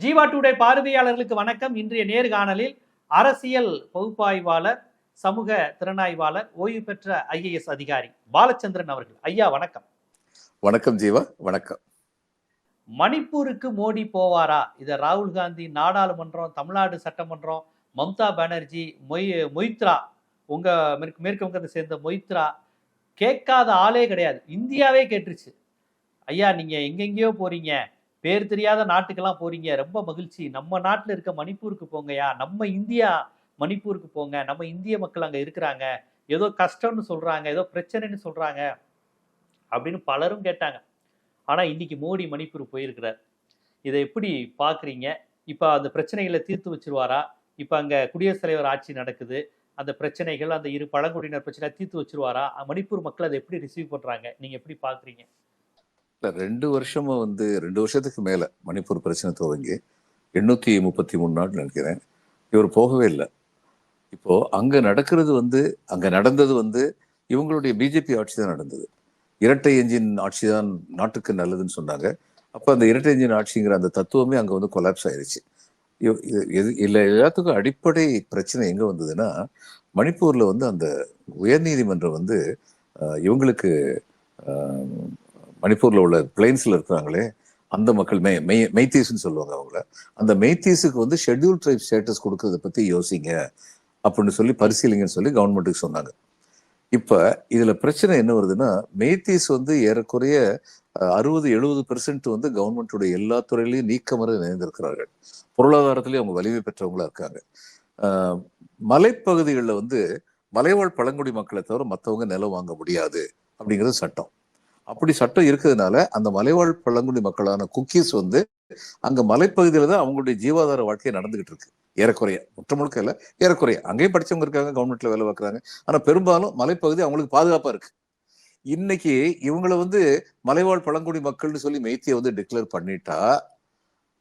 Jeeva today பார்வையாளர்களுக்கு வணக்கம். இன்றைய நேர்காணலில் அரசியல் பகுப்பாய்வாளர் சமூக திறனாய்வாளர் ஓய்வு பெற்ற ஐஏஎஸ் அதிகாரி பாலச்சந்திரன் அவர்கள். ஐயா வணக்கம். வணக்கம் ஜீவா வணக்கம். மணிப்பூருக்கு மோடி போவாரா? இத ராகுல் காந்தி நாடாளுமன்றம் தமிழ்நாடு சட்டமன்றம் மம்தா பானர்ஜி மொய் மொய்த்ரா உங்க மேற்கு மேற்கு வங்கத்தை சேர்ந்த மொய்த்ரா கேட்காத ஆளே கிடையாது. இந்தியாவே கேட்டுருச்சு. ஐயா நீங்க எங்கெங்கேயோ போறீங்க. பேர் தெரியாத நாட்டுக்கெல்லாம் போறீங்க. ரொம்ப மகிழ்ச்சி. நம்ம நாட்டில் இருக்க மணிப்பூருக்கு போங்கயா நம்ம இந்தியா மணிப்பூருக்கு போங்க. நம்ம இந்திய மக்கள் அங்கே இருக்கிறாங்க. ஏதோ கஷ்டம்னு சொல்றாங்க. ஏதோ பிரச்சனைன்னு சொல்றாங்க. அப்படின்னு பலரும் கேட்டாங்க. ஆனால் இன்னைக்கு மோடி மணிப்பூர் போயிருக்கிறார். இதை எப்படி பார்க்குறீங்க? இப்போ அந்த பிரச்சனைகளை தீர்த்து வச்சிருவாரா? இப்போ அங்கே குடியரசுத் தலைவர் ஆட்சி நடக்குது. அந்த பிரச்சனைகள் அந்த இரு பழங்குடியினர் பிரச்சனை தீர்த்து வச்சிருவாரா? மணிப்பூர் மக்கள் அதை எப்படி ரிசீவ் பண்ணுறாங்க நீங்கள் எப்படி பார்க்குறீங்க? ரெண்டு வருஷமா வந்து ரெண்டு வருஷத்துக்கு மேல மணிப்பூர் பிரச்சனை துவங்கி எண்ணூத்தி முப்பத்தி மூணு நாள் நினைக்கிறேன். இவர் போகவே இல்லை. இப்போ அங்க நடக்கிறது வந்து அங்க நடந்தது வந்து இவங்களுடைய பிஜேபி ஆட்சி தான் நடந்தது. இரட்டை என்ஜின் ஆட்சி தான் நாட்டுக்கு நல்லதுன்னு சொன்னாங்க. அப்போ அந்த இரட்டை என்ஜின் ஆட்சிங்கிற அந்த தத்துவமே அங்கே வந்து கொலாப்ஸ் ஆயிடுச்சு எது இது- எல்லாத்துக்கும் அடிப்படை பிரச்சனை எங்கே வந்ததுன்னா மணிப்பூரில் வந்து அந்த உயர்நீதிமன்றம் வந்து இவங்களுக்கு மணிப்பூரில் உள்ள பிளைன்ஸில் இருக்கிறாங்களே அந்த மக்கள் மெய் மெய் மெய்த்தீஸ்ன்னு சொல்லுவாங்க அவங்கள. அந்த மெய்த்தீஸுக்கு வந்து ஷெட்யூல் ட்ரைப் ஸ்டேட்டஸ் கொடுக்கறத பற்றி யோசிங்க அப்படின்னு சொல்லி பரிசீலிங்கன்னு சொல்லி கவர்மெண்ட்டுக்கு சொன்னாங்க. இப்போ இதில் பிரச்சனை என்ன வருதுன்னா மெய்த்தீஸ் வந்து ஏறக்குறைய அறுபது எழுபது பெர்சன்ட் வந்து கவர்மெண்ட்டுடைய எல்லா துறையிலையும் நீக்கமர நிறைந்திருக்கிறார்கள். பொருளாதாரத்திலேயே அவங்க வலிமை பெற்றவங்களா இருக்காங்க. மலைப்பகுதிகளில் வந்து மலைவாழ் பழங்குடி மக்களை தவிர மற்றவங்க நிலம் வாங்க முடியாது அப்படிங்கிறது சட்டம். அப்படி சட்டம் இருக்கிறதுனால அந்த மலைவாழ் பழங்குடி மக்களான குக்கீஸ் வந்து அங்க மலைப்பகுதியில தான் அவங்களுடைய ஜீவாதார வாழ்க்கை நடந்துகிட்டு இருக்கு. ஏறக்குறைய முற்ற முழுக்க இல்ல ஏறக்குறைய. அங்கேயும் படிச்சவங்க இருக்காங்க கவர்மெண்ட்ல வேலை பார்க்குறாங்க. ஆனா பெரும்பாலும் மலைப்பகுதி அவங்களுக்கு பாதுகாப்பா இருக்கு. இன்னைக்கு இவங்களை வந்து மலைவாழ் பழங்குடி மக்கள்னு சொல்லி மெய்த்தியை வந்து டிக்ளேர் பண்ணிட்டா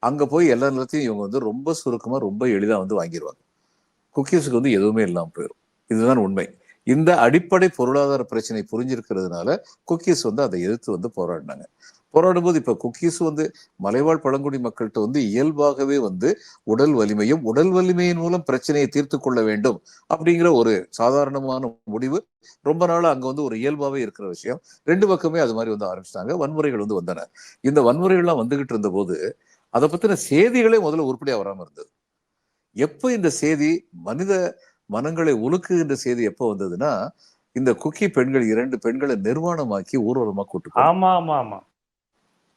அங்க போய் எல்லா நிலத்தையும் இவங்க வந்து ரொம்ப சுருக்கமா ரொம்ப எளிதா வந்து வாங்கிடுவாங்க குக்கீஸுக்கு வந்து எதுவுமே இல்லாமல் போயிடும் இதுதான் உண்மை. இந்த அடிப்படை பொருளாதார பிரச்சனை புரிஞ்சிருக்கிறதுனால குக்கீஸ் வந்து அதை எதிர்த்து வந்து போராடினாங்க. போராடும்போது இப்ப குக்கீஸ் வந்து மலைவாழ் பழங்குடி மக்கள்கிட்ட வந்து இயல்பாகவே வந்து உடல் வலிமையும் உடல் வலிமையின் மூலம் பிரச்சனையை தீர்த்து கொள்ள வேண்டும் அப்படிங்கிற ஒரு சாதாரணமான முடிவு. ரொம்ப நாளா அங்க வந்து ஒரு இயல்பாவே இருக்கிற விஷயம். ரெண்டு பக்கமே அது மாதிரி வந்து ஆரம்பிச்சிட்டாங்க. வன்முறைகள் வந்து வந்தன. இந்த வன்முறைகள்லாம் வந்துகிட்டு இருந்த போது அதை பத்தின செய்திகளே முதல்ல உருப்படியா வராம இருந்தது. எப்போ இந்த செய்தி மனித மனங்களை உலுக்குகின்ற செய்தி எப்போ வந்ததுன்னா இந்த குக்கி பெண்கள் இரண்டு பெண்களை நிர்வாணமாக்கி ஊர்வலமா கூட்டு. ஆமா ஆமா ஆமா.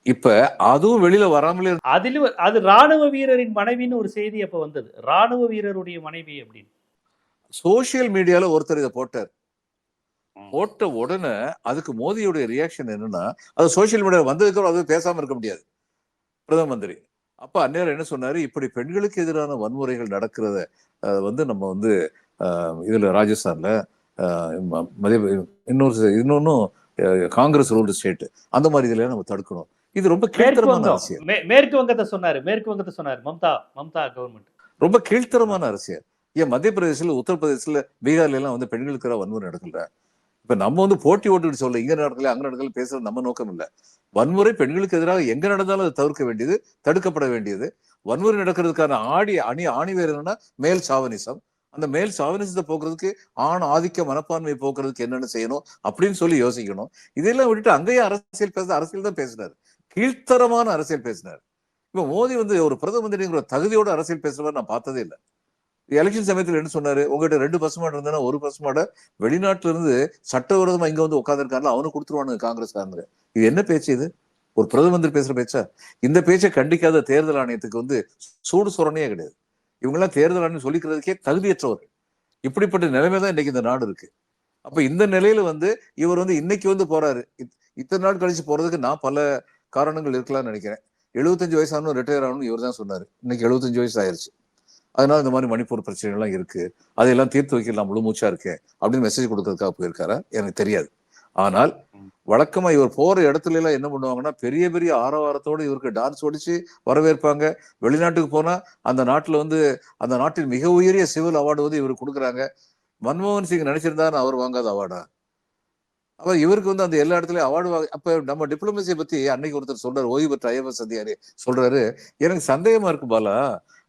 இப்ப அதுவும் வெளியில வராமலே அதிலும் அது ராணுவ வீரரின் மனைவின்னு ஒரு செய்தி அப்ப வந்தது? ராணுவ வீரருடைய மனைவி அப்படின்னு. சோசியல் மீடியால ஒருத்தர் இதை போட்டார். போட்ட உடனே அதுக்கு மோதியுடைய ரியாக்ஷன் என்னன்னா அது சோசியல் மீடியா வந்ததுக்கு அது பேசாம இருக்க முடியாது. பிரதம மந்திரி. அப்ப அந்நேரம் என்ன சொன்னாரு? இப்படி பெண்களுக்கு எதிரான வன்முறைகள் நடக்கிறத வந்து நம்ம வந்து இதுல ராஜஸ்தான்ல அஹ், ம- மத்திய இன்னொரு இன்னொன்னும் காங்கிரஸ் ரூல்டு ஸ்டேட் அந்த மாதிரி இதுல நம்ம தடுக்கணும். இது ரொம்ப கீழ்த்தரமான அரசியல். மேற்கு வங்கத்தை சொன்னாரு மேற்கு வங்கத்தை சொன்னாரு மம்தா மம்தா கவர்மெண்ட் ரொம்ப கீழ்த்தரமான அரசியல். ஏன் மத்திய பிரதேசத்துல உத்தரப்பிரதேசத்துல பீகார்ல எல்லாம் வந்து பெண்களுக்கு வன்முறை நடக்கல. இப்ப நம்ம வந்து போட்டி ஓட்டுட்டு சொல்ல இங்க நடக்கல அங்க நடக்கல பேசுறது நம்ம நோக்கம் இல்ல. வன்முறை பெண்களுக்கு எதிராக எங்க நடந்தாலும் அதை தவிர்க்க வேண்டியது தடுக்கப்பட வேண்டியது. வன்முறை நடக்கிறதுக்கான ஆடி அணி ஆணிவேர் என்னன்னா மேல் சாவனிசம் அந்த மேல் சாவினிசத்தை போக்குறதுக்கு ஆண் ஆதிக்க மனப்பான்மையை போக்குறதுக்கு என்னென்ன செய்யணும் அப்படின்னு சொல்லி யோசிக்கணும். இதெல்லாம் விட்டுட்டு அங்கேயும் அரசியல் பேச அரசியல் தான் பேசினார். கீழ்த்தரமான அரசியல் பேசினார். இப்ப மோடி வந்து ஒரு பிரதம மந்திரிங்கிற தகுதியோட அரசியல் பேசுறவர் நான் பார்த்ததே இல்லை. எலெக்ஷன் சமயத்துல என்ன சொன்னாரு? உங்ககிட்ட ரெண்டு பசுமாடு இருந்தா ஒரு பசுமாடை வெளிநாட்டுல இருந்து சட்டவிரோதமா இங்க வந்து உட்காந்துருக்காருல அவனுக்கு கொடுத்துருவானுங்க காங்கிரஸ்காரங்க. இது என்ன பேச்சு இது? ஒரு பிரதம மந்திரி பேசுற பேச்சா? இந்த பேச்சை கண்டிக்காத தேர்தல் ஆணையத்துக்கு வந்து சூடு சுரணையே கிடையாது. இவங்கெல்லாம் தேர்தல் ஆணையம் சொல்லிக்கிறதுக்கே தகுதியற்றவர் இப்படிப்பட்ட நிலைமை தான் இன்னைக்கு இந்த நாடு இருக்கு. அப்ப இந்த நிலையில வந்து இவர் வந்து இன்னைக்கு வந்து போறாரு. இத்தனை நாள் கழிச்சு போறதுக்கு நான் பல காரணங்கள் இருக்கலாம்னு நினைக்கிறேன். எழுபத்தஞ்சு வயசானும் ரிட்டையர் ஆகணும்னு இவர் தான் சொன்னாரு. இன்னைக்கு எழுபத்தஞ்சு வயசு ஆயிருச்சு. அதனால இந்த மாதிரி மணிப்பூர் பிரச்சனைகள்லாம் இருக்கு. அதையெல்லாம் தீர்த்து வைக்கலாம் முழு மூச்சா இருக்கேன். அப்படின்னு மெசேஜ் கொடுக்கறதுக்காக போயிருக்காரா? எனக்கு தெரியாது. ஆனால் வழக்கமா இவர் போற இடத்துல எல்லாம் என்ன பண்ணுவாங்கன்னா பெரிய பெரிய ஆரவாரத்தோட இவருக்கு டான்ஸ் ஒடிச்சு வரவேற்பாங்க. வெளிநாட்டுக்கு போனா அந்த நாட்டுல வந்து அந்த நாட்டின் மிக உயரிய சிவில் அவார்டு வந்து இவருக்கு கொடுக்குறாங்க. மன்மோகன் சிங் நினைச்சிருந்தா அவர் வாங்காத அவார்டா அப்ப இவருக்கு வந்து அந்த எல்லா இடத்துலயும் அவார்டு வாங்க அப்ப நம்ம டிப்ளமசியை பத்தி அன்னைக்கு ஒருத்தர் சொல்றாரு ஓய்வு பெற்ற ஐஎஃப்எஸ் அதிகாரி சொல்றாரு. எனக்கு சந்தேகமா இருக்கு பாலா.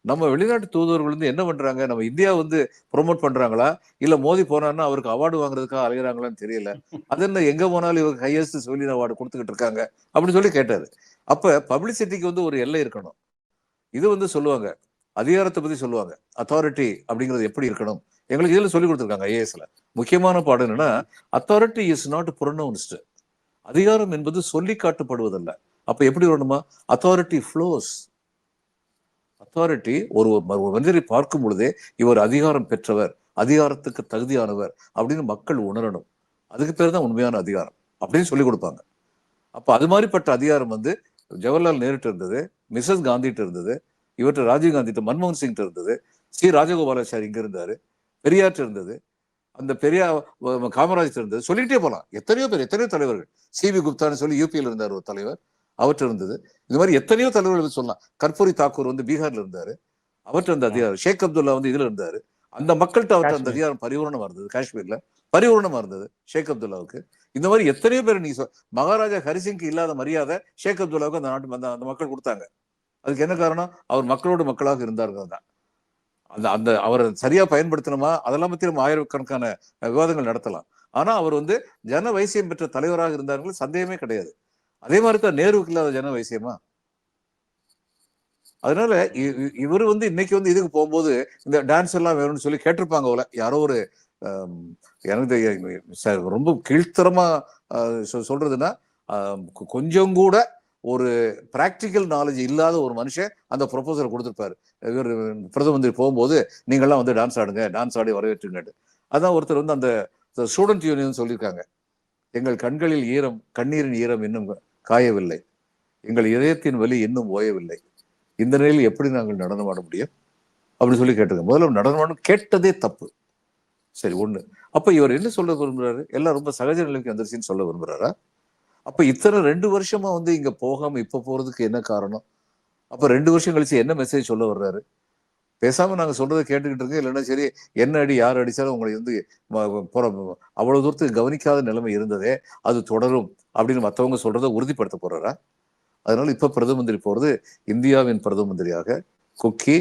நம்ம வெளிநாட்டு தூதுவர்கள் வந்து என்ன பண்றாங்க? நம்ம இந்தியா வந்து ப்ரொமோட் பண்றாங்களா? இல்ல மோதி போனான்னா அவருக்கு அவார்டு வாங்குறதுக்காக அலைகிறாங்களான்னு தெரியல. அது என்ன எங்க போனாலும் இவருக்கு ஹையஸ்ட் சிவிலியன் அவார்டு கொடுத்துக்கிட்டு இருக்காங்க? அப்படின்னு சொல்லி கேட்டாரு. அப்ப பப்ளிசிட்டிக்கு வந்து ஒரு எல்லை இருக்கணும். இது வந்து சொல்லுவாங்க. அதிகாரத்தை பத்தி சொல்லுவாங்க. அத்தாரிட்டி அப்படிங்கிறது எப்படி இருக்கணும்? எங்களுக்கு இதுல சொல்லி கொடுத்துருக்காங்க ஐஏஎஸ்ல முக்கியமான பாடம் என்னன்னா அத்தாரிட்டி இஸ் நாட் ப்ரொனவுன்ஸ்டு அதிகாரம் என்பது சொல்லி காட்டப்படுவதல்ல. அப்ப எப்படி வரணுமா? அத்தாரிட்டி ஃப்ளோஸ் அத்தாரிட்டி ஒரு ஒரு மனிதரை பார்க்கும் பொழுதே இவர் அதிகாரம் பெற்றவர் அதிகாரத்துக்கு தகுதியானவர் அப்படின்னு மக்கள் உணரணும். அதுக்கு பேர் தான் உண்மையான அதிகாரம் அப்படின்னு சொல்லி கொடுப்பாங்க. அப்ப அது மாதிரிப்பட்ட அதிகாரம் வந்து ஜவஹர்லால் நேருட்டு இருந்தது மிஸ்ஸஸ் காந்திட்டு இருந்தது இவற்றை ராஜீவ் காந்திட்ட மன்மோகன் சிங் இருந்தது சி ராஜகோபாலாச்சாரி இங்க இருந்தாரு பெரியார்ட்ட இருந்தது அந்த பெரியா காமராஜ் இருந்தது. சொல்லிக்கிட்டே போலாம். எத்தனையோ பேர் எத்தனையோ தலைவர்கள். சி வி குப்தான்னு சொல்லி யூபியில் இருந்தார் ஒரு தலைவர். அவர்கிட்ட இருந்தது. இது மாதிரி எத்தனையோ தலைவர்கள் சொல்லலாம் கற்பூரி தாக்கூர் வந்து பீகார்ல இருந்தாரு. அவர்கிட்ட இருந்த அதிகாரம் ஷேக் அப்துல்லா வந்து இதுல இருந்தாரு. அந்த மக்கள்கிட்ட அவர்கிட்ட அந்த. அதிகாரம் பரிபூரணமா இருந்தது. காஷ்மீர்ல பரிபூரணமா இருந்தது ஷேக் அப்துல்லாவுக்கு. இந்த மாதிரி எத்தனையோ பேர் நீங்க மகாராஜா ஹரிசிங்க்கு இல்லாத மரியாதை ஷேக் அப்துல்லாவுக்கு அந்த நாட்டு அந்த- அந்த மக்கள் கொடுத்தாங்க. அதுக்கு என்ன காரணம்? அவர் மக்களோடு மக்களாக இருந்தார்கள் தான். அந்த அந்த அவரை சரியா பயன்படுத்தணுமா? அதெல்லாம் பத்தி நம்ம ஆயிரக்கணக்கான விவாதங்கள் நடத்தலாம். ஆனா அவர் வந்து ஜன வைசியம் பெற்ற தலைவராக இருந்தார்கள். சந்தேகமே கிடையாது. அதே மாதிரி தான் நேருவுக்கு இல்லாத ஜன வைசியமா? அதனால இவர் வந்து இன்னைக்கு வந்து இதுக்கு போகும்போது இந்த டான்ஸ் எல்லாம் வேணும்னு சொல்லி கேட்டிருப்பாங்க போல. யாரோ ஒரு எனக்கு ரொம்ப கீழ்த்தரமா சொ- சொல்றதுன்னா கொஞ்சம் கூட ஒரு பிராக்டிக்கல் நாலேஜ் இல்லாத ஒரு மனுஷன் அந்த ப்ரொபோசல் கொடுத்துருப்பாரு. இவர் பிரதம மந்திரி போகும்போது நீங்கள்லாம் வந்து டான்ஸ் ஆடுங்க டான்ஸ் ஆடி வரவேற்றுங்க அதான் ஒருத்தர் வந்து அந்த ஸ்டூடெண்ட் யூனியன் சொல்லியிருக்காங்க. எங்கள் கண்களில் ஈரம் கண்ணீரின் ஈரம் இன்னும் காயவில்லை. எங்கள் இதயத்தின் வலி இன்னும் ஓயவில்லை. இந்த நிலையில் எப்படி நாங்கள் நடனமாட முடியும்? அப்படின்னு சொல்லி கேட்டுங்க முதல்ல நடனமாடும் கேட்டதே தப்பு. சரி ஒண்ணு. அப்ப இவர் என்ன சொல்ல விரும்புகிறாரு எல்லாம் ரொம்ப சகஜ நிலைக்கு வந்துருச்சுன்னு சொல்ல விரும்புகிறாரா அப்ப இத்தனை ரெண்டு வருஷமா வந்து இங்க போகாம இப்போ போறதுக்கு என்ன காரணம்? அப்ப ரெண்டு வருஷம் கழிச்சு என்ன மெசேஜ் சொல்ல வர்றாரு? பேசாம நாங்க சொல்றதை கேட்டுக்கிட்டு இருக்கோம். இல்லைன்னா சரி என்ன அடி யார் அடிச்சாலும் உங்களை வந்து போகிற அவ்வளோ அவ்வளவு தூரத்துக்கு கவனிக்காத நிலைமை இருந்ததே அது தொடரும் அப்படின்னு மற்றவங்க சொல்றதை உறுதிப்படுத்த போறாரா? அதனால இப்ப பிரதம மந்திரி போறது இந்தியாவின் பிரதம மந்திரியாக குக்கி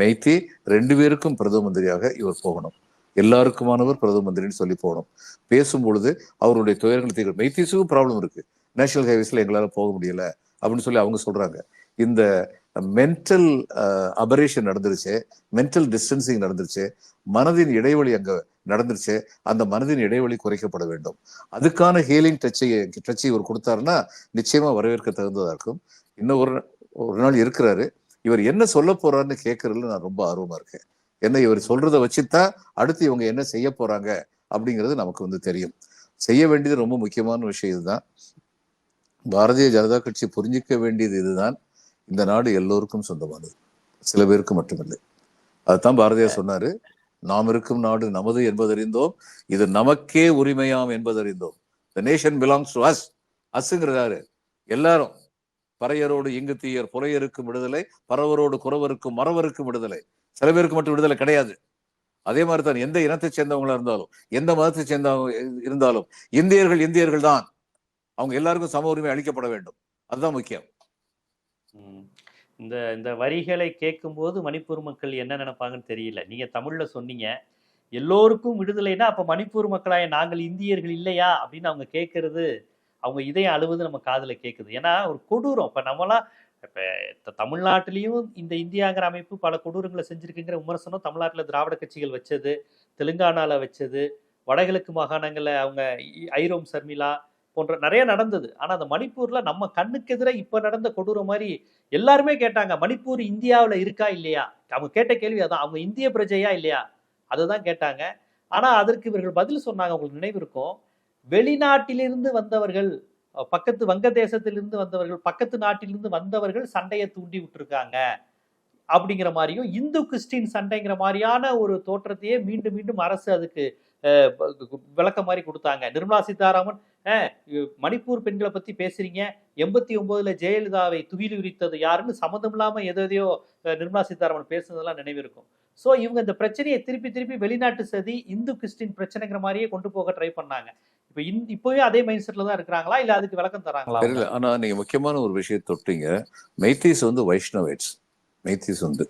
மெய்த்தி ரெண்டு பேருக்கும் பிரதம மந்திரியாக இவர் போகணும். எல்லாருக்குமானவர் பிரதம மந்திரின்னு சொல்லி போகணும். பேசும் பொழுது அவருடைய துயரங்களை தீர்க்க மெய்த்தீஸுக்கும் ப்ராப்ளம் இருக்கு. நேஷனல் ஹைவேஸ்ல எங்களால போக முடியல அப்படின்னு சொல்லி அவங்க சொல்றாங்க. இந்த மென்டல் அபரேஷன் நடந்துருச்சு. மென்டல் டிஸ்டன்சிங் நடந்துருச்சு. மனதின் இடைவெளி அங்க நடந்துருச்சு. அந்த மனதின் இடைவெளி குறைக்கப்பட வேண்டும். அதுக்கான ஹீலிங் டச்சை டச்சை இவர் கொடுத்தாருன்னா நிச்சயமா வரவேற்க தகுந்ததா இருக்கும். இன்னும் ஒரு ஒரு நாள் இருக்கிறாரு. இவர் என்ன சொல்ல போறாருன்னு கேட்கறதுல நான் ரொம்ப ஆர்வமா இருக்கேன். என்ன இவர் சொல்றத வச்சுதான் அடுத்து இவங்க என்ன செய்ய போறாங்க அப்படிங்கிறது நமக்கு வந்து தெரியும். செய்ய வேண்டியது ரொம்ப முக்கியமான விஷயம் இதுதான். பாரதிய ஜனதா கட்சி புரிஞ்சிக்க வேண்டியது இதுதான். இந்த நாடு எல்லோருக்கும் சொந்தமானது. சில பேருக்கு மட்டுமில்லை. அதுதான் பாரதியார் சொன்னாரு நாம் இருக்கும் நாடு நமது என்பதறிந்தோம் இது நமக்கே உரிமையாம் என்பதறிந்தோம். The nation belongs to us அஸ்ங்கிறாரு. எல்லாரும் பறையரோடு இங்கு தீயர் புறையருக்கும் விடுதலை பறவரோடு குறவருக்கும் மறவருக்கும் விடுதலை. சில பேருக்கு மட்டும் விடுதலை கிடையாது. அதே மாதிரி தான் எந்த இனத்தை சேர்ந்தவங்களா இருந்தாலும் எந்த மதத்தை சேர்ந்தவங்க இருந்தாலும் இந்தியர்கள் இந்தியர்கள் தான் அவங்க எல்லாருக்கும் சம உரிமை அளிக்கப்பட வேண்டும். அதுதான் முக்கியம். இந்த இந்த வரிகளை கேட்கும்போது மணிப்பூர் மக்கள் என்ன நினைப்பாங்கன்னு தெரியல. நீங்க தமிழ்ல சொன்னீங்க. எல்லோருக்கும் விடுதலைனா அப்ப மணிப்பூர் மக்களாய நாங்கள் இந்தியர்கள் இல்லையா? அப்படின்னு அவங்க கேட்கறது அவங்க இதயம் அழுவது நம்ம காதுல கேட்குது. ஏன்னா ஒரு கொடூரம். இப்ப நம்மளாம் இப்ப தமிழ்நாட்டிலையும் இந்த இந்தியாங்கிற அமைப்பு பல கொடூரங்களை செஞ்சிருக்குங்கிற விமர்சனம் தமிழ்நாட்டில் திராவிட கட்சிகள் வச்சது தெலுங்கானால வச்சது வடகிழக்கு மாகாணங்களில் அவங்க ஐரோம் சர்மிளா போன்ற நிறைய நடந்தது. ஆனா அந்த மணிப்பூர்ல நம்ம கண்ணுக்கு எதிராக இப்ப நடந்த கொடூர மாதிரி எல்லாருமே கேட்டாங்க மணிப்பூர் இந்தியாவில் இருக்கா இல்லையா? அவங்க கேட்ட கேள்வி அதான் அவங்க இந்திய பிரஜையா இல்லையா? அதுதான் கேட்டாங்க. ஆனா அதற்கு இவர்கள் பதில் சொன்னாங்க உங்களுக்கு நினைவு இருக்கும். வெளிநாட்டிலிருந்து வந்தவர்கள் பக்கத்து வங்கதேசத்திலிருந்து வந்தவர்கள் பக்கத்து நாட்டிலிருந்து வந்தவர்கள் சண்டையை தூண்டி விட்டுருக்காங்க. அப்படிங்கிற மாதிரியும் இந்து கிறிஸ்டின் சண்டைங்கிற மாதிரியான ஒரு தோற்றத்தையே மீண்டும் மீண்டும் அரசு அதுக்கு விளக்கம் மாதிரி கொடுத்தாங்க. நிர்மலா சீதாராமன் மணிப்பூர் பெண்களை பத்தி பேசுறீங்க. எண்பத்தி ஒன்பதுல ஜெயலலிதாவை துகில் உரித்தது யாருன்னு சம்மந்தம் இல்லாம எதோ எதையோ நிர்மலா சீதாராமன் பேசுனதெல்லாம் நினைவு இருக்கும். ஸோ இவங்க இந்த பிரச்சனையை திருப்பி திருப்பி வெளிநாட்டு சதி இந்து கிறிஸ்டின் பிரச்சனைங்கிற மாதிரியே கொண்டு போக ட்ரை பண்ணாங்க. இப்ப இந் இப்பவே அதே மைண்ட் செட்ல தான் இருக்கிறாங்களா? இல்ல அதுக்கு விளக்கம் தராங்களா? தெரியல. ஆனா நீங்க முக்கியமான ஒரு விஷயம் தொட்டீங்க. மெய்தீஸ் வந்து வைஷ்ணவேட்ஸ். மெய்தீஸ் வந்து.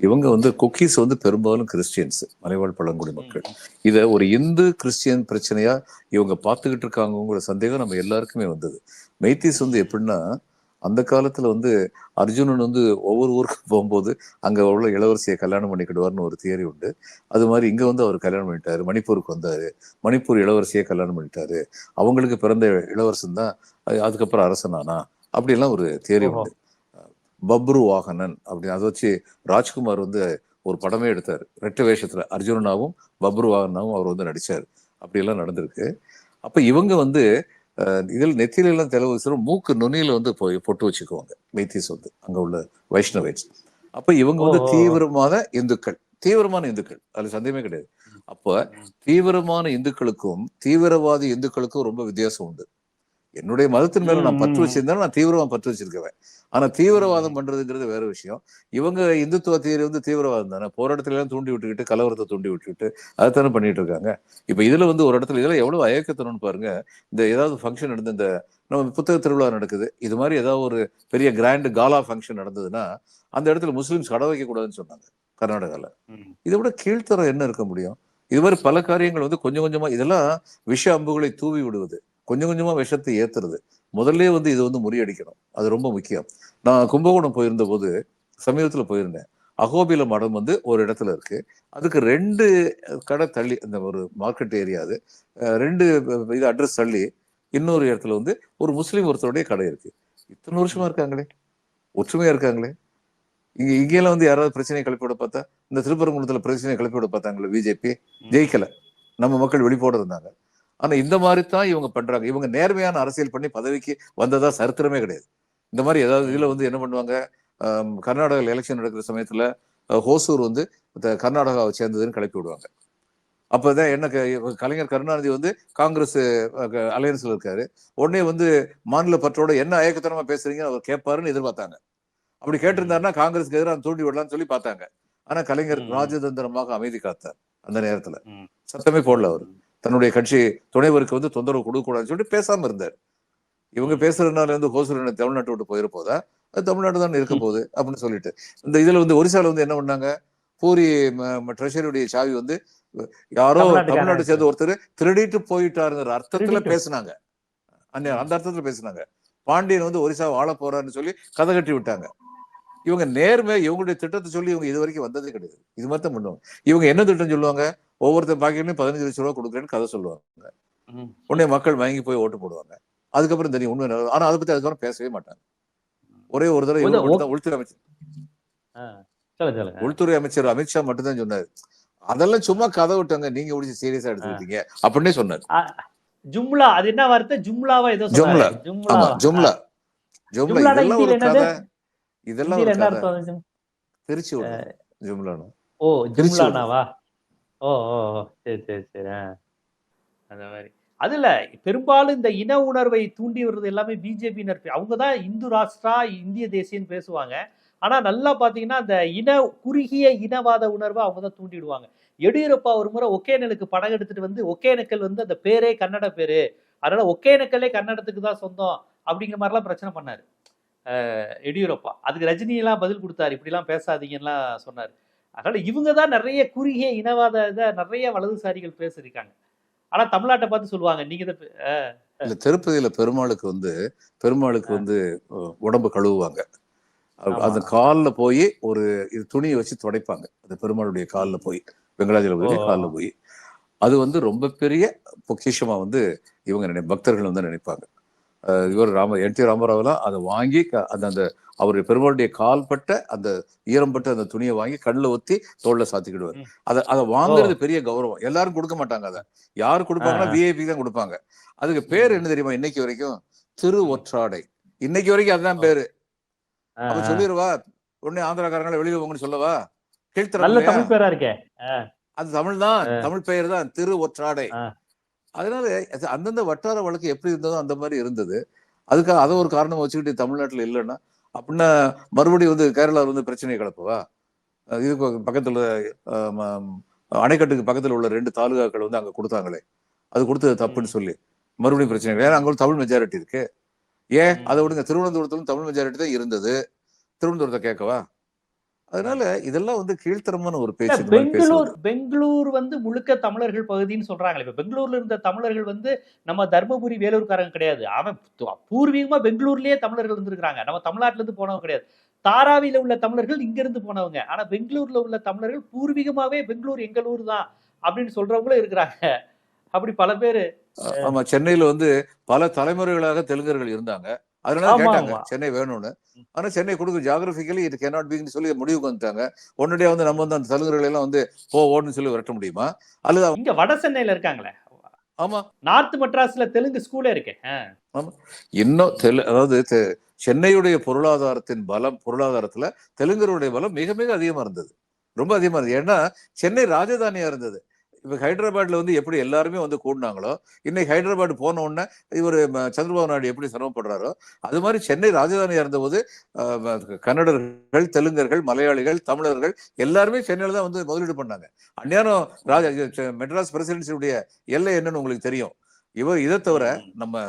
இவங்க வந்து குக்கீஸ் வந்து பெரும்பாலும் கிறிஸ்டியன்ஸ் மலைவாழ் பழங்குடி மக்கள். இத ஒரு இந்து கிறிஸ்டியன் பிரச்சனையா இவங்க பார்த்துக்கிட்டு இருக்காங்கங்கிற சந்தேகம் நம்ம எல்லாருக்குமே வந்தது. மெய்தீஸ் வந்து எப்படின்னா அந்த காலத்துல வந்து அர்ஜுனன் வந்து ஒவ்வொரு ஊருக்கு போகும்போது அங்க உள்ள இளவரசியை கல்யாணம் பண்ணிக்கிடுவார்னு ஒரு தியரி உண்டு. அது மாதிரி இங்க வந்து அவர் கல்யாணம் பண்ணிட்டாரு மணிப்பூருக்கு வந்தாரு மணிப்பூர் இளவரசியை கல்யாணம் பண்ணிட்டாரு. அவங்களுக்கு பிறந்த இளவரசன் தான் அது- அதுக்கப்புறம் அரசனானா? அப்படிலாம் ஒரு தியரி. உண்டு. பப்ரு வாகனன் அப்படி அதை வச்சு ராஜ்குமார் வந்து ஒரு படமே எடுத்தார். ரெட்ட வேஷத்துல அர்ஜுனனாவும் பப்ரு வாகனாவும் அவர் வந்து நடிச்சார். அப்படியெல்லாம் நடந்திருக்கு. அப்ப இவங்க வந்து இதில் நெத்தியில எல்லாம் தெளிவு வச்சிரும் மூக்கு நுனியில வந்து பொட்டு வச்சுக்குவாங்க. மெய்தீஸ் வந்து அங்க உள்ள வைஷ்ணவேட்ஸ் அப்ப இவங்க வந்து. தீவிரமான இந்துக்கள். தீவிரமான இந்துக்கள். அதுல சந்தேகமே கிடையாது. அப்ப தீவிரமான இந்துக்களுக்கும் தீவிரவாதி இந்துக்களுக்கும் ரொம்ப வித்தியாசம் உண்டு. என்னுடைய மதத்தின் மேல நான் பற்று. வச்சிருந்தேன் நான் தீவிரமா பற்று வச்சிருக்கேன் ஆனா தீவிரவாதம் பண்றதுங்கிறது வேற விஷயம். இவங்க இந்துத்துவ தீரி வந்து தீவிரவாதம் தானே? போராட்டத்துல எல்லாம் தூண்டி விட்டுக்கிட்டு கலவரத்தை தூண்டி விட்டுக்கிட்டு அதைத்தானே பண்ணிட்டு இருக்காங்க. இப்ப இதுல வந்து ஒரு இடத்துல இதுல எவ்வளவு அயக்கத்தனம்னு பாருங்க. இந்த ஏதாவது ஃபங்க்ஷன் நடந்து இந்த நம்ம புத்தக திருவிழா நடக்குது. இது மாதிரி ஏதாவது ஒரு பெரிய கிராண்ட் காலா ஃபங்க்ஷன் நடந்ததுன்னா அந்த இடத்துல முஸ்லிம்ஸ் கடை வைக்க கூடாதுன்னு சொன்னாங்க கர்நாடகால. இதை விட கீழ்த்தரம் என்ன இருக்க முடியும்? இது மாதிரி பல காரியங்கள் வந்து கொஞ்சம் கொஞ்சமா இதெல்லாம் விஷ அம்புகளை தூவி விடுவது. கொஞ்சம் கொஞ்சமா விஷத்தை ஏத்துறது. முதல்ல வந்து இது வந்து முறியடிக்கணும். அது ரொம்ப முக்கியம். நான் கும்பகோணம் போயிருந்த போது சமீபத்துல போயிருந்தேன். அகோபில மடம் வந்து ஒரு இடத்துல இருக்கு. அதுக்கு ரெண்டு கடை தள்ளி அந்த ஒரு மார்க்கெட் ஏரியா அது. ரெண்டு இது அட்ரஸ் தள்ளி இன்னொரு இடத்துல வந்து ஒரு முஸ்லீம் ஒருத்தருடைய கடை இருக்கு. இத்தனை வருஷமா இருக்காங்களே? ஒற்றுமையா இருக்காங்களே? இங்க இங்கெல்லாம் வந்து யாராவது பிரச்சனை கிளப்பி விட பார்த்தா இந்த திருப்பரங்குன்றத்துல பிரச்சனை கிளப்பி விட பார்த்தாங்களே பிஜேபி ஜெயிக்கல. நம்ம மக்கள் வெளிப்போட இருந்தாங்க. ஆனா இந்த மாதிரி தான் இவங்க பண்றாங்க. இவங்க நேர்மையான அரசியல் பண்ணி பதவிக்கு வந்ததா சரித்திரமே கிடையாது. இந்த மாதிரி ஏதாவது இதுல வந்து என்ன பண்ணுவாங்க? கர்நாடகாவில் எலெக்ஷன் நடக்கிற சமயத்துல ஹோசூர் வந்து கர்நாடகாவை சேர்ந்ததுன்னு கிளப்பி விடுவாங்க. அப்பதான் என்ன கலைஞர் கருணாநிதி வந்து காங்கிரஸ் அலையன்ஸ்ல இருக்காரு. உடனே வந்து மாநில பற்றோட என்ன அயக்கத்தனமா பேசுறீங்கன்னு அவர் கேட்பாருன்னு எதிர்பார்த்தாங்க. அப்படி கேட்டிருந்தாருன்னா காங்கிரஸ்க்கு எதிராக தூண்டி விடலாம்னு சொல்லி பார்த்தாங்க. ஆனா கலைஞர். ராஜதந்திரமாக அமைதி காத்தார் அந்த நேரத்துல. சத்தமே போடல அவர். தன்னுடைய கட்சி துணைவருக்கு வந்து தொந்தரவு கொடுக்க கூடாதுன்னு சொல்லிட்டு பேசாம இருந்தார். இவங்க பேசுறதுனால வந்து ஹோசூர் தமிழ்நாட்டை விட்டு போயிட போதா? அது தமிழ்நாடு தான் இருக்க போகுது அப்படின்னு சொல்லிட்டு. இந்த இதுல வந்து ஒரிசால வந்து என்ன பண்ணாங்க? பூரி ட்ரெஷரியுடைய சாவி வந்து யாரோ தமிழ்நாடு சேர்ந்த ஒருத்தர் திருடிட்டு போயிட்டாருங்கிற அர்த்தத்துல. பேசுனாங்க. அந்த அந்த அர்த்தத்துல பேசுனாங்க. பாண்டியன் வந்து ஒரிசா வாழ போறாருன்னு சொல்லி கதை கட்டி விட்டாங்க. இவங்க நேர்மை இவங்களுடைய திட்டத்தை சொல்லி இவங்க இது வரைக்கும் வந்ததே கிடையாது. இது மாதிரி தான் பண்ணுவாங்க. இவங்க என்ன திட்டம் சொல்லுவாங்க? ஒவ்வொருத்தர் பாக்கெட்லயும் பதினஞ்சு லட்சம் ரூபா கொடுக்குறேன்னு கதை சொல்லுவாங்க. உடனே மக்கள் வாங்கி போய் ஓட்டு போடுவாங்க. அதுக்கப்புறம் தெரியும் உண்மை ஆனா அதை பத்தி அதுக்கப்புறம் பேசவே மாட்டாங்க. ஒரே ஒரு தடவை உள்துறை அமைச்சர். உள்துறை அமைச்சர் அமித்ஷா மட்டும்தான் சொன்னாரு. அதெல்லாம் சும்மா கதை விட்டாங்க நீங்க முடிச்சு சீரியஸா எடுத்துக்கிட்டீங்க அப்படின்னே சொன்னாரு. ஜும்லா அது என்ன வார்த்தை? ஜும்லாவா ஏதோ ஜும்லா. ஆமா ஜும்லா. ஜும்லா ஜும்லானா இதெல்லாம் ஒரு கதை? இதெல்லாம் ஒரு கதை? திருச்சி ஜும்லான்னு ஓ ஜும்லானாவா? ஓ ஓ ஓ. சரி சரி சரி. ஆ. அந்த மாதிரி. அதுல பெரும்பாலும் இந்த இன உணர்வை தூண்டி வர்றது எல்லாமே பிஜேபியினர் அவங்க தான் இந்து ராஷ்டிரா இந்திய தேசியன்னு பேசுவாங்க. ஆனா நல்லா பாத்தீங்கன்னா அந்த இன குறுகிய இனவாத உணர்வை அவங்க தான் தூண்டிடுவாங்க. எடியூரப்பா ஒரு முறை ஒகேனலுக்கு படம் எடுத்துட்டு வந்து ஒகேனக்கல் வந்து அந்த பேரே கன்னட பேரு. அதனால ஒகேனக்கல்லே கன்னடத்துக்கு தான் சொந்தம் அப்படிங்கிற மாதிரிலாம் பிரச்சனை பண்ணாரு. அஹ் எடியூரப்பா. அதுக்கு ரஜினி எல்லாம் பதில் கொடுத்தாரு. இப்படிலாம் பேசாதீங்கலாம் சொன்னாரு. அதனால இவங்க தான் நிறைய குறுகிய இனவாத இதை நிறைய வலதுசாரிகள் பேசியிருக்காங்க. ஆனா தமிழ்நாட்டை பார்த்து சொல்லுவாங்க நீங்க இல்ல திருப்பதியில பெருமாளுக்கு வந்து பெருமாளுக்கு வந்து உடம்பு கழுவுவாங்க. அந்த கால்ல போய் ஒரு இது துணியை வச்சு துடைப்பாங்க. அந்த பெருமாளுடைய கால்ல போய் வெங்கடாஜலபதி. கால்ல போய். அது வந்து ரொம்ப பெரிய பொக்கிஷமா வந்து இவங்க நினை பக்தர்கள் வந்து நினைப்பாங்க. இவர் ராம என் டி ராமராவெல்லாம் அதை வாங்கி அந்த அந்த அவருடைய பெருமாளுடைய கால்பட்ட அந்த ஈரம்பட்ட அந்த துணியை வாங்கி கண்ணில் ஒத்தி தோல்ல சாத்திக்கிடுவார். அதை அதை வாங்குறது பெரிய கௌரவம். எல்லாரும் கொடுக்க மாட்டாங்க அதை. யார் கொடுப்பாங்கன்னா. விஐபி தான் கொடுப்பாங்க. அதுக்கு பேர் என்ன தெரியுமா இன்னைக்கு வரைக்கும்? திரு ஒற்றாடை. இன்னைக்கு வரைக்கும் அதுதான் பேரு. அப்ப சொல்லிடுவா உடனே ஆந்திராக்காரங்களை வெளியில போங்கன்னு சொல்லவா? இருக்கே. அது தமிழ் தான். தமிழ் பெயர் தான் திரு ஒற்றாடை. அதனால அது அந்தந்த வட்டார வழக்கு எப்படி இருந்ததோ அந்த மாதிரி இருந்தது. அதுக்காக அதை ஒரு காரணமா வச்சுக்கிட்டு தமிழ்நாட்டுல இல்லைன்னா அப்படின்னா மறுபடியும் வந்து கேரளா வந்து பிரச்சனையை கிளப்பவா? அஹ் இதுக்கு பக்கத்துல அணைக்கட்டுக்கு பக்கத்துல உள்ள ரெண்டு தாலுகாக்கள் வந்து அங்க கொடுத்தாங்களே அது கொடுத்தது தப்புன்னு சொல்லி. மறுபடியும் பிரச்சனை. ஏன்னா அங்க தமிழ் மெஜாரிட்டி இருக்கு. ஏன். அதை விடுங்க. திருவனந்தபுரத்திலும் தமிழ் மெஜாரிட்டி தான் இருந்தது. திருவனந்தபுரத்தை கேட்கவா? அதனால இதெல்லாம் வந்து கீழ்த்தரமான ஒரு பேச்சு பெங்களூர் பெங்களூர் வந்து முழுக்க தமிழர்கள் பகுதின்னு சொல்றாங்களே. இப்ப பெங்களூர்ல இருந்த தமிழர்கள் வந்து நம்ம தர்மபுரி வேலூர்காரங்க கிடையாது. அவன் பூர்வீகமா பெங்களூர்லயே தமிழர்கள் இருந்திருக்காங்க நம்ம தமிழ்நாட்டுல இருந்து போனவங்க கிடையாது. தாராவில உள்ள தமிழர்கள் இங்க இருந்து போனவங்க. ஆனா பெங்களூர்ல உள்ள தமிழர்கள் பூர்வீகமாவே பெங்களூர் எங்கள் ஊர் தான் அப்படின்னு சொல்றவங்களும் இருக்கிறாங்க. அப்படி பல பேரு ஆமா சென்னையில வந்து பல தலைமுறைகளாக தெலுங்கர்கள் இருந்தாங்க. அதனால ஆமா, கேட்டாங்க ஆமா. சென்னை வேணும்னு. ஆனா சென்னை கொடுக்க ஜியாகிரபிக்கலி இது கேனாட் பின்னு சொல்லி முடிவுக்கு வந்துட்டாங்க உடனடியா வந்து நம்ம வந்து அந்த தெலுங்கர்கள் எல்லாம் வந்து போ ஓடுன்னு சொல்லி விரட்ட முடியுமா? அல்லது இங்க வட சென்னையில இருக்காங்களே. ஆமா. நார்த் மெட்ராஸ்ல தெலுங்கு ஸ்கூலே இருக்கு. ஆ. இன்னும் தெலு அதாவது சென்னையுடைய பொருளாதாரத்தின் பலம் பொருளாதாரத்துல தெலுங்கருடைய பலம் மிக மிக அதிகமா இருந்தது. ரொம்ப அதிகமா இருந்தது. ஏன்னா சென்னை ராஜதானியா இருந்தது. இப்ப ஹைதராபாத்ல வந்து எப்படி எல்லாருமே வந்து கூடினாங்களோ இன்னைக்கு ஹைதராபாத் போன உடனே இவர் சந்திரபாபு நாயுடு எப்படி சிரமப்படுறாரோ அது மாதிரி சென்னை ராஜதானியா இருந்தபோது கன்னடர்கள் தெலுங்கர்கள் மலையாளிகள் தமிழர்கள் எல்லாருமே சென்னையில தான் வந்து முதலீடு பண்ணாங்க. அந்நேரம் ராஜா மெட்ராஸ் பிரசிடென்சியுடைய எல்லை என்னன்னு உங்களுக்கு தெரியும். இவர் இதை தவிர நம்ம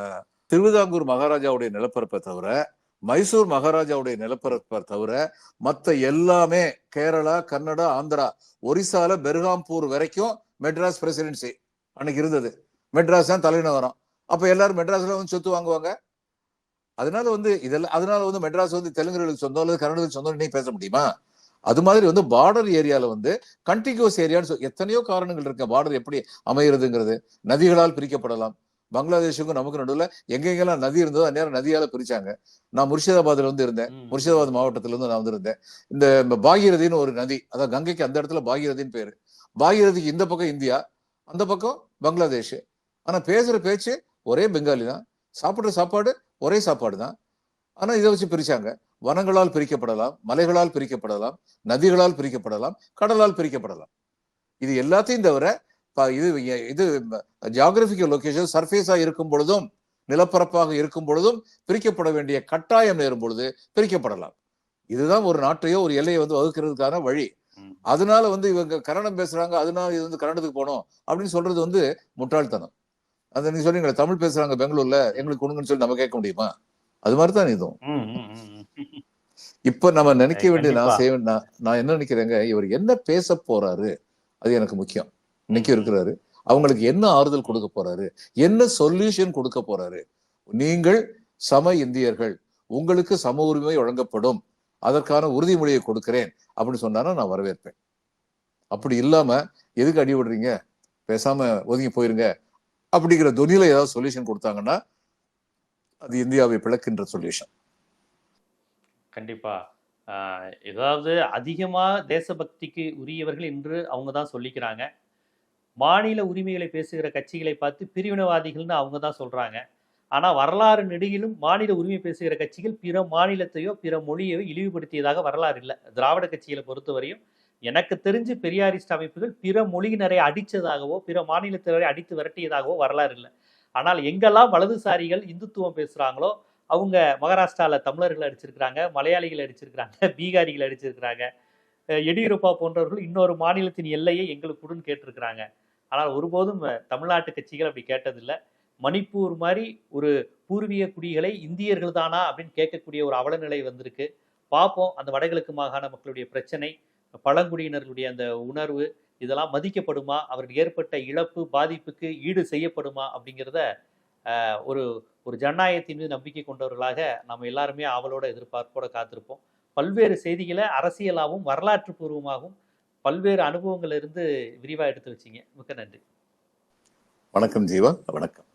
திருவிதாங்கூர் மகாராஜாவுடைய நிலப்பரப்பை தவிர மைசூர் மகாராஜாவுடைய நிலப்பரப்பை தவிர மற்ற எல்லாமே கேரளா கன்னடா ஆந்திரா ஒரிசால பெர்காம்பூர் வரைக்கும் மெட்ராஸ் பிரசிடென்சி அன்னைக்கு இருந்தது. மெட்ராஸ் தான் தலைநகரம். அப்போ எல்லாரும் மெட்ராஸ்ல வந்து சொத்து வாங்குவாங்க? அதனால வந்து இதெல்லாம் அதனால வந்து மெட்ராஸ் வந்து தெலுங்குகளுக்கு சொந்தம் அல்லது கன்னடத்துக்கு சொந்தம் நீ பேச முடியுமா? அது மாதிரி வந்து பார்டர் ஏரியால வந்து கண்டிகுவஸ் ஏரியான்னு சொல் எத்தனையோ காரணங்கள் இருக்கு. பார்டர் எப்படி அமைகிறதுங்கிறது நதிகளால் பிரிக்கப்படலாம். பங்களாதேஷுக்கும் நமக்கு நடுவுல எங்கெங்கெல்லாம் நதி இருந்ததோ அந்நேரம் நதியால பிரிச்சாங்க. நான் முர்ஷிதாபாத்ல வந்து இருந்தேன். முர்ஷிதாபாத் மாவட்டத்துல இருந்து நான் வந்திருந்தேன். இந்த பாகீரதின்னு ஒரு நதி அதாவது கங்கைக்கு அந்த இடத்துல பாகீரதின்னு பேரு. பாகீரதிக்கு இந்த பக்கம் இந்தியா அந்த பக்கம் பங்களாதேஷ். ஆனா பேசுற பேச்சு ஒரே பெங்காலி தான். சாப்பிடுற சாப்பாடு ஒரே சாப்பாடு தான். ஆனா இதை வச்சு பிரிச்சாங்க. வனங்களால் பிரிக்கப்படலாம் மலைகளால் பிரிக்கப்படலாம் நதிகளால் பிரிக்கப்படலாம் கடலால் பிரிக்கப்படலாம். இது எல்லாத்தையும் தவிர இது இது ஜியாகிரபிக்கல் லொகேஷன் சர்ஃபேஸா இருக்கும் பொழுதும் நிலப்பரப்பாக இருக்கும் பொழுதும் பிரிக்கப்பட வேண்டிய கட்டாயம் நேரும் பொழுது பிரிக்கப்படலாம். இதுதான் ஒரு நாட்டையோ ஒரு எல்லையை வந்து வகுக்கிறதுக்கான வழி. அதனால வந்து இவங்க கன்னடம் பேசுறாங்க அதனால இது வந்து கன்னடத்துக்கு போகணும் அப்படின்னு சொல்றது வந்து முட்டாள்தனம். அந்த நீங்க சொன்னீங்களே தமிழ் பேசுறாங்க பெங்களூர்ல எங்களுக்கு கொடுங்கன்னு சொல்லி நம்ம கேட்க முடியுமா? அது மாதிரி தான் இதுவும். இப்ப நம்ம நினைக்க வேண்டிய நான். செய்ய நான் என்ன நினைக்கிறேங்க இவர் என்ன பேச போறாரு? அது எனக்கு முக்கியம். இன்னைக்கு இருக்கிறாரு. அவங்களுக்கு என்ன ஆறுதல் கொடுக்க போறாரு? என்ன சொல்யூஷன் கொடுக்க போறாரு? நீங்கள் சம இந்தியர்கள். உங்களுக்கு சம உரிமை வழங்கப்படும். அதற்கான உறுதிமொழியை கொடுக்கிறேன் அப்படின்னு சொன்னாரா நான் வரவேற்பேன். அப்படி இல்லாம எதுக்கு அடி விடுறீங்க? பேசாம ஒதுங்கி போயிருங்க. அப்படிங்கிற துணியில ஏதாவது சொல்யூஷன் கொடுத்தாங்கன்னா அது இந்தியாவை பிளக்கின்ற சொல்யூஷன் கண்டிப்பா. ஏதாவது அதிகமா தேசபக்திக்கு உரியவர்கள் என்று அவங்க தான் சொல்லிக்கிறாங்க. மாநில உரிமைகளை பேசுகிற கட்சிகளை பார்த்து பிரிவினவாதிகள்னு அவங்க தான் சொல்கிறாங்க ஆனால் வரலாறு நெடுகிலும் மாநில உரிமை பேசுகிற கட்சிகள் பிற மாநிலத்தையோ பிற மொழியோ இழிவுபடுத்தியதாக வரலாறு இல்லை. திராவிட கட்சிகளை பொறுத்தவரையும் எனக்கு தெரிஞ்சு பெரியாரிஸ்ட் அமைப்புகள் பிற மொழியினரை அடித்ததாகவோ பிற மாநிலத்தினரை அடித்து விரட்டியதாகவோ வரலாறு இல்லை. ஆனால் எங்கெல்லாம் வலதுசாரிகள் இந்துத்துவம் பேசுகிறாங்களோ அவங்க மகாராஷ்டிராவில் தமிழர்கள் அடிச்சிருக்கிறாங்க மலையாளிகள் அடிச்சிருக்கிறாங்க பீகாரிகள் அடிச்சிருக்கிறாங்க எடியூரப்பா போன்றவர்கள் இன்னொரு மாநிலத்தின் எல்லையை எங்களுக்கு கொடுன்னு கேட்டிருக்கிறாங்க. ஆனால் ஒருபோதும் தமிழ்நாட்டு கட்சிகள் அப்படி கேட்டதில்லை. மணிப்பூர் மாதிரி ஒரு பூர்வீக குடிகளை இந்தியர்கள் தானா அப்படின்னு கேட்கக்கூடிய ஒரு அவலநிலை வந்திருக்கு. பார்ப்போம் அந்த வடகிழக்கு மாகாண மக்களுடைய பிரச்சனை பழங்குடியினர்களுடைய அந்த உணர்வு இதெல்லாம் மதிக்கப்படுமா? அவருக்கு ஏற்பட்ட இழப்பு பாதிப்புக்கு ஈடு செய்யப்படுமா? அப்படிங்கிறத ஒரு ஒரு ஜனநாயகத்தின் மீது நம்பிக்கை கொண்டவர்களாக நம்ம எல்லாருமே ஆவலோட எதிர்பார்ப்போட காத்திருப்போம். பல்வேறு செய்திகளை அரசியலாகவும் வரலாற்று பூர்வமாகவும் பல்வேறு அனுபவங்கள் இருந்து விரிவாக எடுத்து வச்சிங்க. மிக்க நன்றி. வணக்கம் ஜீவா. வணக்கம்.